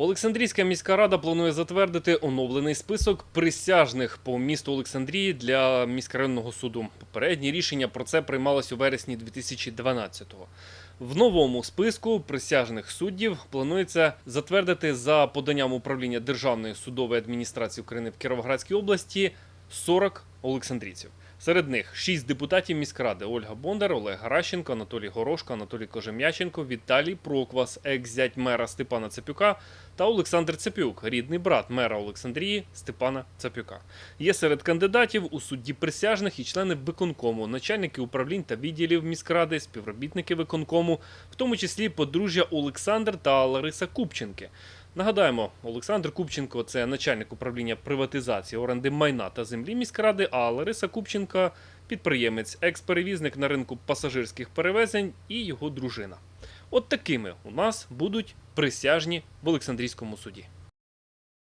Олександрійська міська рада планує затвердити оновлений список присяжних по місту Олександрії для міськрайонного суду. Попереднє рішення про це приймалось у вересні 2012-го. В новому списку присяжних суддів планується затвердити за поданням управління Державної судової адміністрації України в Кіровоградській області 40 олександрійців. Серед них 6 депутатів міськради Ольга Бондар, Олег Гаращенко, Анатолій Горошко, Анатолій Кожем'яченко, Віталій Проквас, екс-зять мера Степана Цепюка та Олександр Цепюк, рідний брат мера Олександрії Степана Цепюка. Є серед кандидатів у судді присяжних і члени виконкому, начальники управлінь та відділів міськради, співробітники виконкому, в тому числі подружжя Олександр та Лариса Купченки. Нагадаємо, Олександр Купченко це начальник управління приватизації оренди майна та землі міськради, а Лариса Купченка підприємець, екс-перевізник на ринку пасажирських перевезень і його дружина. От такими у нас будуть присяжні в Олександрійському суді.